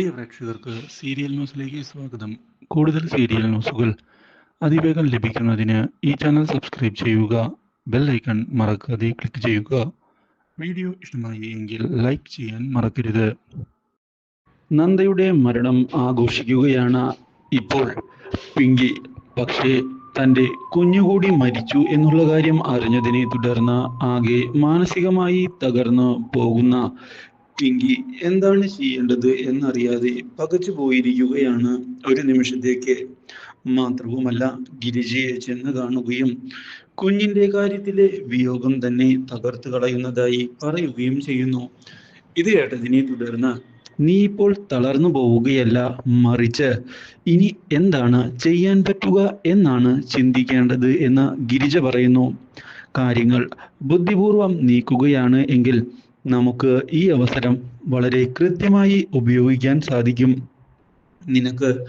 പ്രിയ പ്രേക്ഷകർക്ക് സീരിയൽ ന്യൂസിലേക്ക് സ്വാഗതം. കൂടുതൽ സീരിയൽ ന്യൂസുകൾ അതിവേഗം ലഭിക്കുന്നതിന് ഈ ചാനൽ സബ്സ്ക്രൈബ് ചെയ്യുക ബെൽ ഐക്കൺ മറക്കാതെ ക്ലിക്ക് ചെയ്യുക. വീഡിയോ ഇഷ്ടമായി എങ്കിൽ ലൈക്ക് ചെയ്യാൻ മറക്കരുത്. നന്ദയുടെ മരണം ആഘോഷിക്കുകയാണ് ഇപ്പോൾ. പിങ്കി പക്ഷേ തന്റെ കുഞ്ഞുകൂടി മരിച്ചു എന്നുള്ള കാര്യം അറിഞ്ഞതിനെ തുടർന്ന് ആകെ മാനസികമായി തകർന്നു പോകുന്ന പിങ്കി എന്താണ് ചെയ്യേണ്ടത് എന്നറിയാതെ പകച്ചു പോയിരിക്കുകയാണ് ഒരു നിമിഷത്തേക്ക്. മാത്രവുമല്ല ഗിരിജയെ ചെന്ന് കാണുകയും കുഞ്ഞിന്റെ കാര്യത്തിലെ വിയോഗം തന്നെ തകർത്ത് കളയുന്നതായി പറയുകയും ചെയ്യുന്നു. ഇത് കേട്ടതിനെ തുടർന്ന് നീ ഇപ്പോൾ തളർന്നു പോവുകയല്ല മറിച്ച് ഇനി എന്താണ് ചെയ്യാൻ പറ്റുക എന്നാണ് ചിന്തിക്കേണ്ടത് എന്ന് ഗിരിജ പറയുന്നു. കാര്യങ്ങൾ ബുദ്ധിപൂർവം നീക്കുകയാണ് എങ്കിൽ നമുക്ക് ഈ അവസരം വളരെ കൃത്യമായി ഉപയോഗിക്കാൻ സാധിക്കും. നിനക്ക്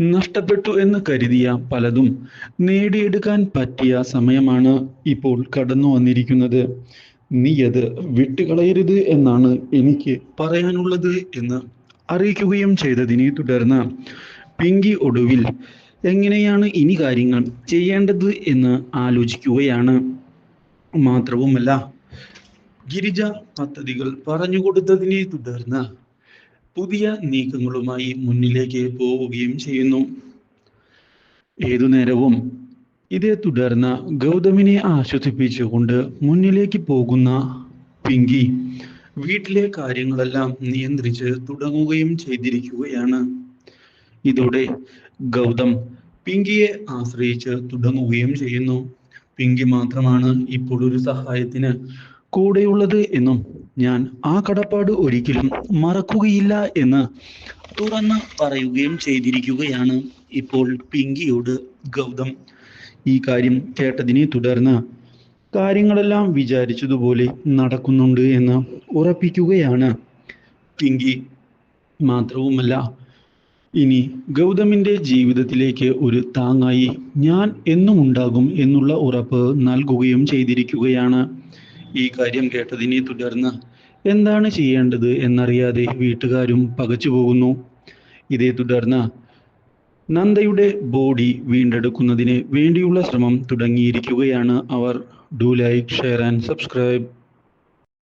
നഷ്ടപ്പെട്ടു എന്ന് കരുതിയ പലതും നേടിയെടുക്കാൻ പറ്റിയ സമയമാണ് ഇപ്പോൾ കടന്നു വന്നിരിക്കുന്നത്. നീ അത് വിട്ടുകളയരുത് എന്നാണ് എനിക്ക് പറയാനുള്ളത് എന്ന് അറിയിക്കുകയും ചെയ്തതിനെ തുടർന്ന് പിങ്കി ഒടുവിൽ എങ്ങനെയാണ് ഇനി കാര്യങ്ങൾ ചെയ്യേണ്ടത് എന്ന് ആലോചിക്കുകയാണ്. മാത്രവുമല്ല ഗിരിജ പദ്ധതികൾ പറഞ്ഞുകൊടുത്തതിനെ തുടർന്ന് പുതിയ നീക്കങ്ങളുമായി മുന്നിലേക്ക് പോവുകയും ചെയ്യുന്നു. ഏതു നേരവും ഇതേ തുടർന്ന് ഗൗതമിനെ ആശ്വസിപ്പിച്ചുകൊണ്ട് മുന്നിലേക്ക് പോകുന്ന പിങ്കി വീട്ടിലെ കാര്യങ്ങളെല്ലാം നിയന്ത്രിച്ച് തുടങ്ങുകയും ചെയ്തിരിക്കുകയാണ്. ഇതോടെ ഗൗതം പിങ്കിയെ ആശ്രയിച്ച് തുടങ്ങുകയും ചെയ്യുന്നു. പിങ്കി മാത്രമാണ് ഇപ്പോൾ ഒരു സഹായത്തിന് കൂടെയുള്ളത് എന്നും ഞാൻ ആ കടപ്പാട് ഒരിക്കലും മറക്കുകയില്ല എന്ന് തുറന്ന് പറയുകയും ചെയ്തിരിക്കുകയാണ് ഇപ്പോൾ പിങ്കിയോട് ഗൗതം. ഈ കാര്യം കേട്ടതിനെ തുടർന്ന് കാര്യങ്ങളെല്ലാം വിചാരിച്ചതുപോലെ നടക്കുന്നുണ്ട് എന്ന് ഉറപ്പിക്കുകയാണ് പിങ്കി. മാത്രവുമല്ല ഇനി ഗൗതമിന്റെ ജീവിതത്തിലേക്ക് ഒരു താങ്ങായി ഞാൻ എന്നും ഉണ്ടാകും എന്നുള്ള ഉറപ്പ് നൽകുകയും ചെയ്തിരിക്കുകയാണ്. ഈ കാര്യം കേട്ടതിനെ തുടർന്ന് എന്താണ് ചെയ്യേണ്ടത് എന്നറിയാതെ വീട്ടുകാരും പകച്ചു പോകുന്നു. ഇതേ തുടർന്ന് നന്ദയുടെ ബോഡി വീണ്ടെടുക്കുന്നതിന് വേണ്ടിയുള്ള ശ്രമം തുടങ്ങിയിരിക്കുകയാണ് അവർ. Do like share and subscribe.